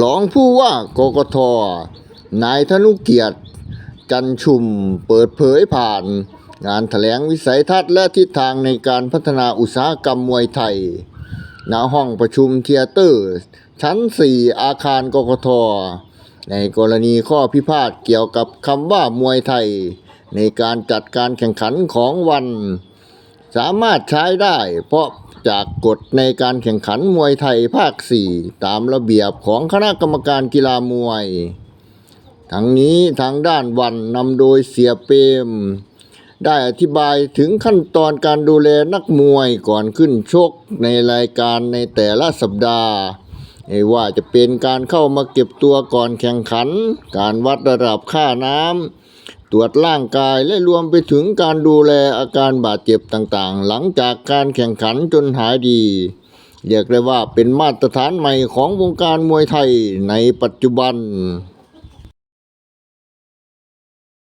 รองผู้ว่ากกท นายธนุเกียรติ จันชุมเปิดเผยผ่าน งานแถลงวิสัยทัศน์และทิศทางในการพัฒนาอุตสาหกรรมมวยไทย ณ ห้องประชุมเทียเตอร์ ชั้น 4 อาคารกกท ในกรณีข้อพิพาทเกี่ยวกับคำว่ามวยไทย ในการจัดการแข่งขันของวัน สามารถใช้ได้เพราะ จากกฎในการแข่งขันมวยไทยภาค 4 ตามระเบียบของคณะกรรมการกีฬามวย ทั้งนี้ทางด้านวันนำโดยเสียเปม ได้อธิบายถึงขั้นตอนการดูแลนักมวยก่อนขึ้นชกในรายการในแต่ละสัปดาห์ไม่ว่าจะเป็นการเข้ามาเก็บตัวก่อนแข่งขัน การวัดระดับค่าน้ำ ตรวจร่างกายและรวมไปถึงการดูแลอาการบาดเจ็บต่างๆ หลังจากการแข่งขันจนหายดี เรียกได้ว่าเป็นมาตรฐานใหม่ของวงการมวยไทยในปัจจุบัน